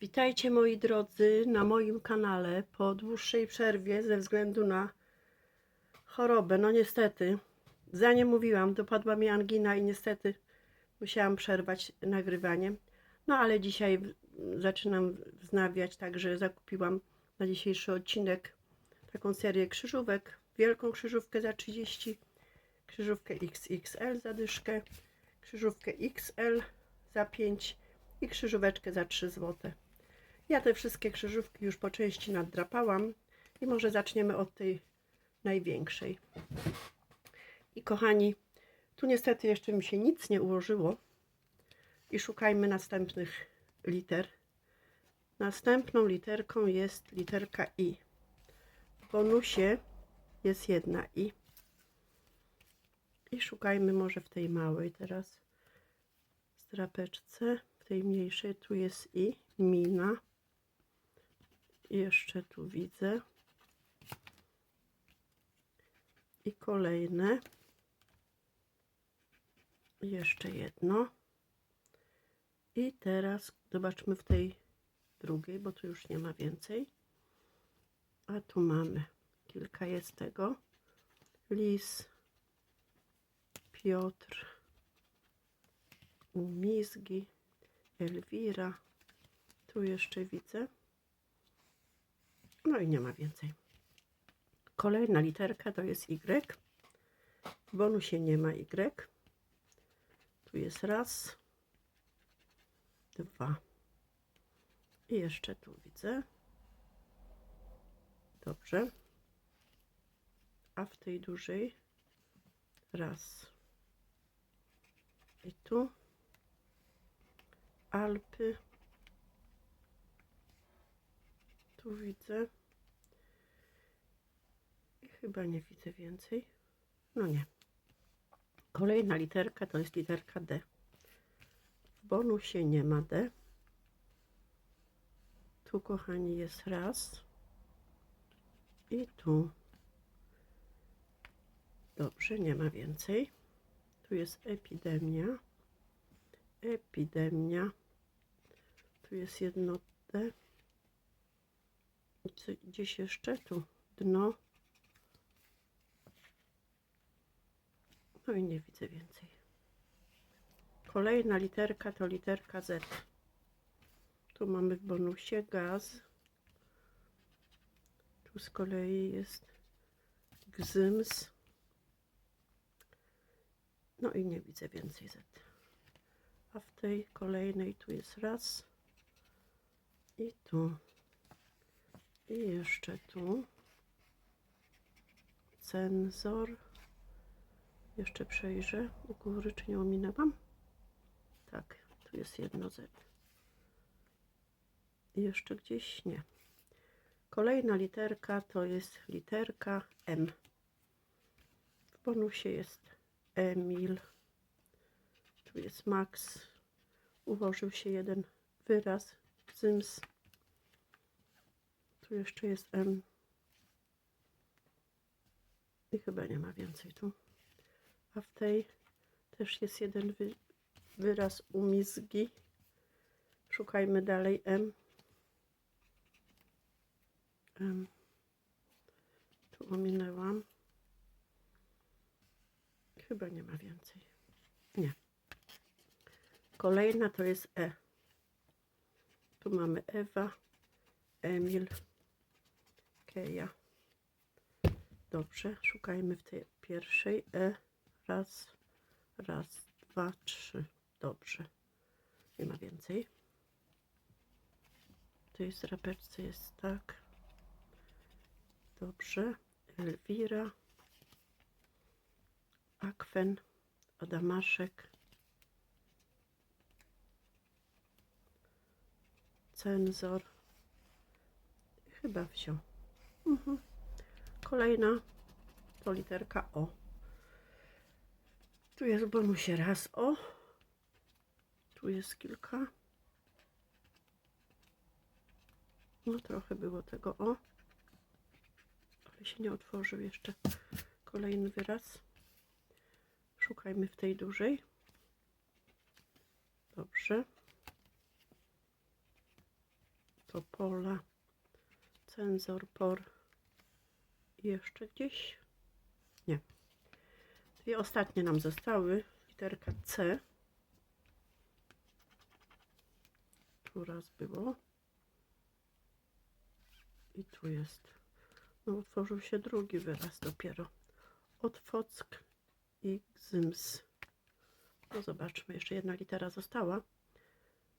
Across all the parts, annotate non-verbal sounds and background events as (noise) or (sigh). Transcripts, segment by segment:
Witajcie moi drodzy na moim kanale po dłuższej przerwie ze względu na chorobę. No niestety, za nie mówiłam, dopadła mi angina i niestety musiałam przerwać nagrywanie. No ale dzisiaj zaczynam wznawiać, także zakupiłam na dzisiejszy odcinek taką serię krzyżówek. Wielką krzyżówkę za 30, krzyżówkę XXL za dyszkę, krzyżówkę XL za 5 i krzyżóweczkę za 3 zł. Ja te wszystkie krzyżówki już po części naddrapałam i może zaczniemy od tej największej. I kochani, tu niestety jeszcze mi się nic nie ułożyło i szukajmy następnych liter. Następną literką jest literka I. W bonusie jest jedna I. I szukajmy może w tej małej teraz strapeczce. W tej mniejszej tu jest I. Mina. Jeszcze tu widzę. I kolejne. Jeszcze jedno. I teraz zobaczmy w tej drugiej, bo tu już nie ma więcej. A tu mamy kilka jest tego. Lis, Piotr, Mizgi, Elwira. Tu jeszcze widzę. No i nie ma więcej. Kolejna literka to jest Y. W bonusie nie ma Y. Tu jest raz, dwa. I jeszcze tu widzę. Dobrze. A w tej dużej raz. I tu Alpy. Tu widzę. Chyba nie widzę więcej. No nie. Kolejna literka to jest literka D. W bonusie nie ma D. Tu, kochani, jest raz. I tu. Dobrze, nie ma więcej. Tu jest epidemia. Epidemia. Tu jest jedno D. Gdzieś jeszcze tu dno. No i nie widzę więcej. Kolejna literka to literka Z. Tu mamy w bonusie gaz. Tu z kolei jest gzyms. No i nie widzę więcej Z. A w tej kolejnej tu jest raz. I tu. I jeszcze tu. Cenzor. Jeszcze przejrzę u góry, czy nie ominęłam. Tak, tu jest jedno Z. I jeszcze gdzieś nie. Kolejna literka to jest literka M. W bonusie jest Emil. Tu jest Max. Ułożył się jeden wyraz. Zyms. Tu jeszcze jest M. I chyba nie ma więcej tu. A w tej też jest jeden wy, wyraz umizgi. Szukajmy dalej M. M. Tu ominęłam. Chyba nie ma więcej. Nie. Kolejna to jest E. Tu mamy Ewa, Emil, Keja. Dobrze, szukajmy w tej pierwszej E. Raz, raz, dwa, trzy. Dobrze. Nie ma więcej. W tej srapeczce jest tak. Dobrze. Elwira. Akwen. Adamaszek. Cenzor. Chyba wziął. Mhm. Kolejna to literka O. Tu jest bonusie raz O. Tu jest kilka. No trochę było tego O. Ale się nie otworzył jeszcze kolejny wyraz. Szukajmy w tej dużej. Dobrze. Topola, cenzor, por jeszcze gdzieś. Nie. Dwie ostatnie nam zostały. Literka C. Tu raz było. I tu jest. No, utworzył się drugi wyraz dopiero. Otwock i gzyms. No zobaczmy, jeszcze jedna litera została.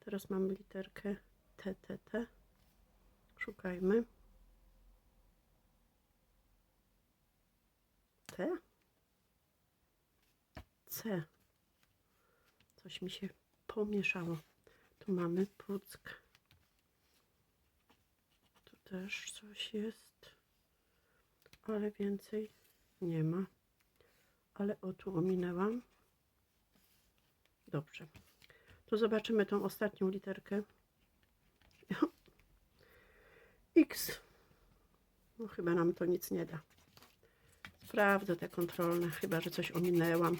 Teraz mamy literkę T, T, T. Szukajmy. T? C. Coś mi się pomieszało. Tu mamy puck. Tu też coś jest. Ale więcej nie ma. Ale o tu ominęłam. Dobrze. To zobaczymy tą ostatnią literkę. X. No chyba nam to nic nie da. Sprawdzę te kontrolne, chyba że coś ominęłam.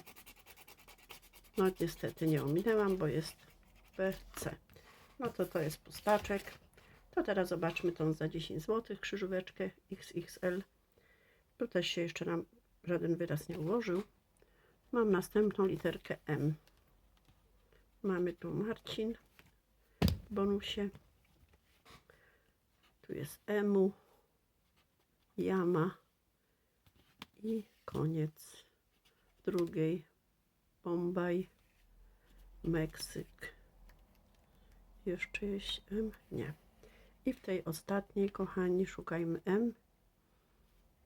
No niestety nie ominęłam, bo jest BC. No to to jest pustaczek. To teraz zobaczmy tą za 10 zł krzyżóweczkę XXL. Tu też się jeszcze nam żaden wyraz nie ułożył. Mam następną literkę M. Mamy tu Marcin w bonusie. Tu jest Emu, Jama i koniec drugiej. Bombaj, Meksyk. Jeszcze jest M? Nie. I w tej ostatniej, kochani, szukajmy M.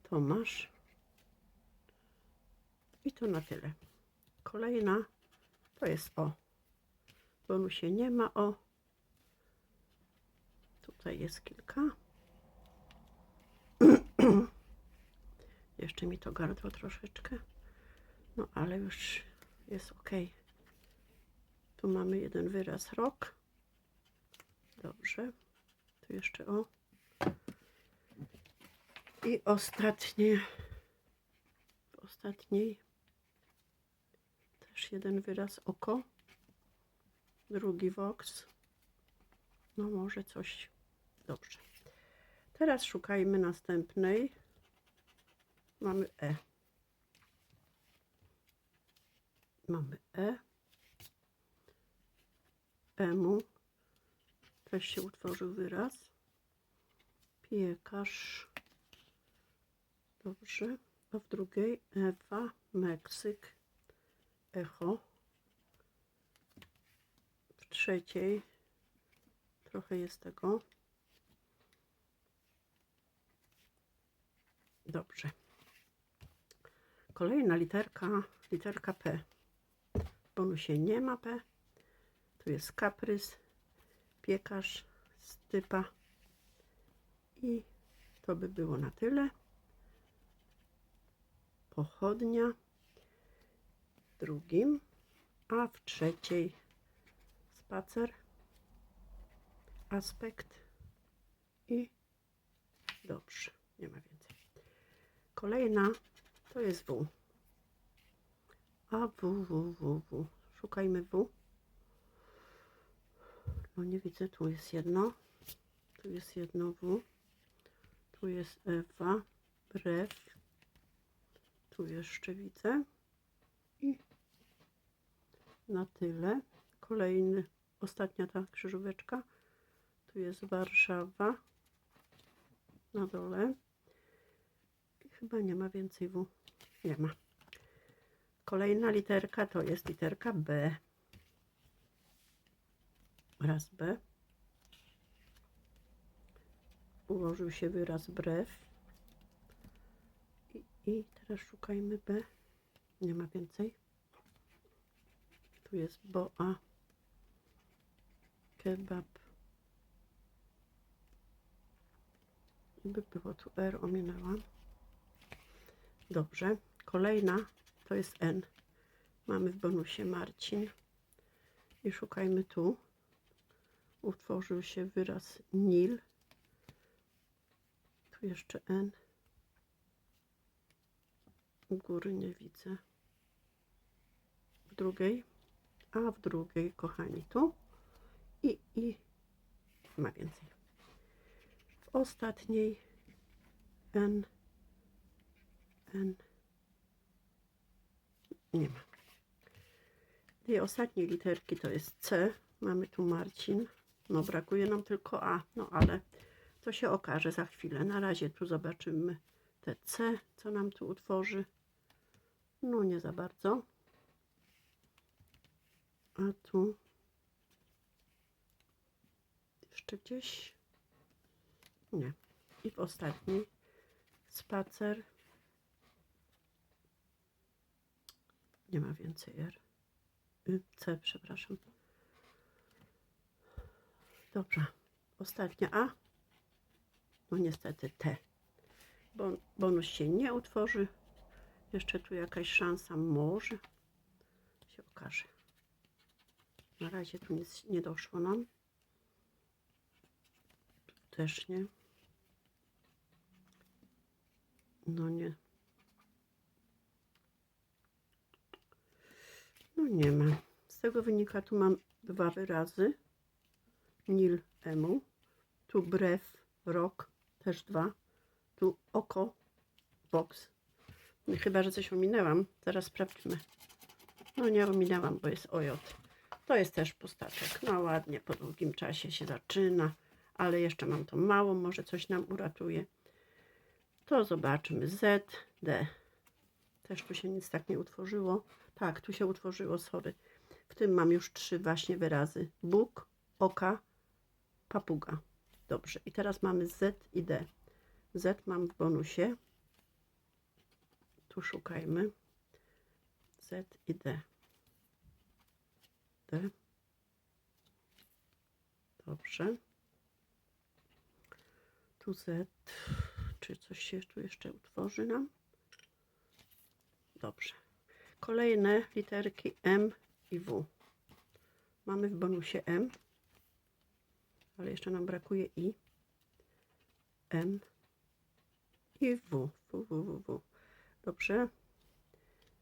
Tomasz. I to na tyle. Kolejna to jest O. Bonusie nie ma O. Tutaj jest kilka. (clears throat) Jeszcze mi to gardło troszeczkę. No ale już jest ok. Tu mamy jeden wyraz rok. Dobrze. Tu jeszcze o. I ostatnie. W ostatniej też jeden wyraz oko. Drugi vox. No może coś. Dobrze. Teraz szukajmy następnej. Mamy E. Mamy E. Emu. Też się utworzył wyraz. Piekarz. Dobrze. A w drugiej Ewa, Meksyk, echo. W trzeciej trochę jest tego. Dobrze. Kolejna literka, literka P. Bonusie nie ma P. Tu jest kaprys, piekarz, stypa. I to by było na tyle. Pochodnia w drugim, a w trzeciej spacer, aspekt i dobrze, nie ma więcej. Kolejna to jest W. A W, W, W, W. Szukajmy W. No nie widzę, tu jest jedno. Tu jest jedno W. Tu jest Ewa, brew. Tu jeszcze widzę. I na tyle. Kolejny, ostatnia ta krzyżóweczka. Tu jest Warszawa. Na dole. I chyba nie ma więcej W. Nie ma. Kolejna literka to jest literka B. Raz B. Ułożył się wyraz brew. I, I teraz szukajmy B. Nie ma więcej. Tu jest boa. Kebab. By było tu R, ominęłam. Dobrze. Kolejna to jest N. Mamy w bonusie Marcin. I szukajmy tu. Utworzył się wyraz Nil. Tu jeszcze N. U góry nie widzę. W drugiej. A w drugiej, kochani, tu. I, i ma więcej. ostatniej N, N, nie ma. Dwie ostatnie literki to jest C, mamy tu Marcin, no brakuje nam tylko A, no ale to się okaże za chwilę. Na razie tu zobaczymy te C, co nam tu utworzy. No nie za bardzo. A tu jeszcze gdzieś? Nie. I w ostatniej spacer. Nie ma więcej R. Y, C, przepraszam. Dobra. Ostatnia A. No niestety T. Bon, bonus się nie utworzy. Jeszcze tu jakaś szansa może się okaże. Na razie tu nic nie doszło nam. Tu też nie. No nie. Nie ma. Z tego wynika, tu mam dwa wyrazy. Nil, emu. Tu brew, rok, też dwa. Tu oko, box. Chyba, że coś ominęłam. Zaraz sprawdźmy. No nie ominęłam, bo jest OJ. To jest też pustaczek. No ładnie, po długim czasie się zaczyna, ale jeszcze mam to mało, może coś nam uratuje. To zobaczmy. Z, D. Też tu się nic tak nie utworzyło. Tak, tu się utworzyło, sorry. W tym mam już trzy właśnie wyrazy. Bóg, oka, papuga. Dobrze. I teraz mamy Z i D. Z mam w bonusie. Tu szukajmy. Z i D. D. Dobrze. Tu Z. Czy coś się tu jeszcze utworzy nam? Dobrze. Kolejne literki M i W. Mamy w bonusie M, ale jeszcze nam brakuje I. M i W. W, W, W, W. Dobrze.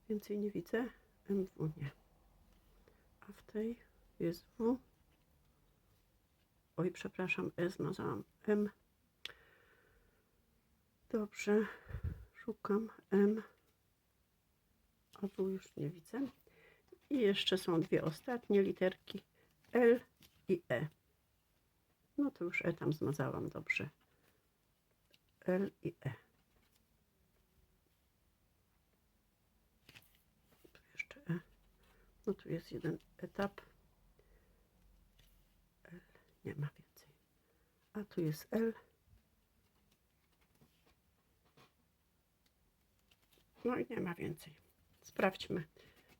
Więcej nie widzę. M, W nie. A w tej jest W. Oj, przepraszam, E zmazałam. M. Dobrze. Szukam M. A W już nie widzę. I jeszcze są dwie ostatnie literki. L i E. No to już E tam zmazałam dobrze. L i E. Tu jeszcze E. No tu jest jeden etap. L. Nie ma więcej. A tu jest L. No i nie ma więcej. Sprawdźmy.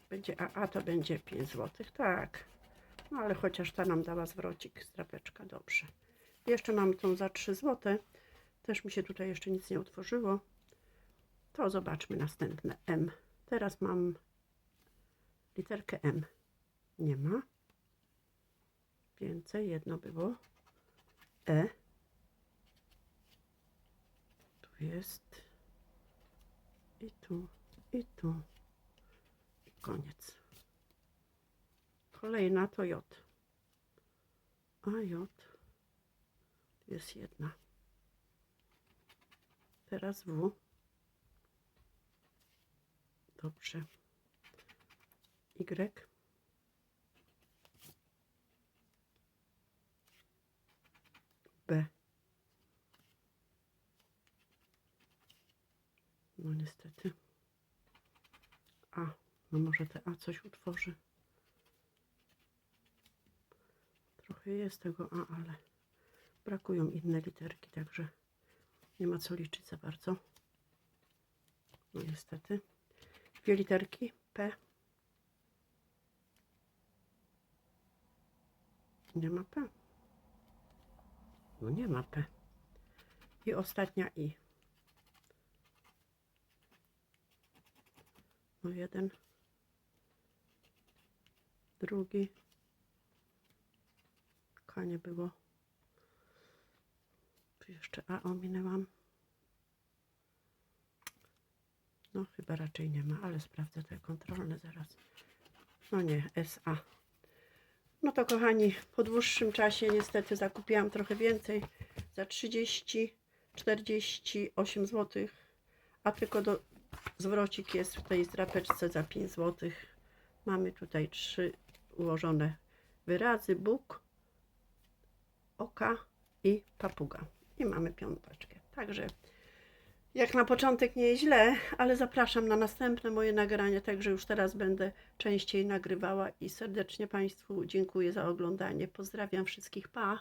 Będzie AA, to będzie 5 zł. Tak. No ale chociaż ta nam dała zwrocik z drapeczka. Dobrze. Jeszcze mam tą za 3 zł. Też mi się tutaj jeszcze nic nie utworzyło. To zobaczmy następne M. Teraz mam literkę M. Nie ma. Więcej. Jedno było. E. Tu jest. I tu. I tu. Koniec. Kolejna to J. A J. Jest jedna. Teraz W. Dobrze. Y. B. No niestety. A. No może te A coś utworzy. Trochę jest tego A, ale brakują inne literki, także nie ma co liczyć za bardzo. No niestety. Dwie literki P. Nie ma P. No nie ma P. I ostatnia I. No jeden. Drugi. K nie było. Tu jeszcze A ominęłam. No chyba raczej nie ma, ale sprawdzę te kontrolne zaraz. No nie, SA. No to kochani, po dłuższym czasie niestety zakupiłam trochę więcej. za 30, 48 zł, a tylko do zwrocik jest w tej zdrapeczce za 5 zł. Mamy tutaj trzy ułożone wyrazy, Bóg, oka i papuga. I mamy piąteczkę. Także jak na początek nie jest źle, ale zapraszam na następne moje nagrania, także już teraz będę częściej nagrywała i serdecznie Państwu dziękuję za oglądanie. Pozdrawiam wszystkich, pa!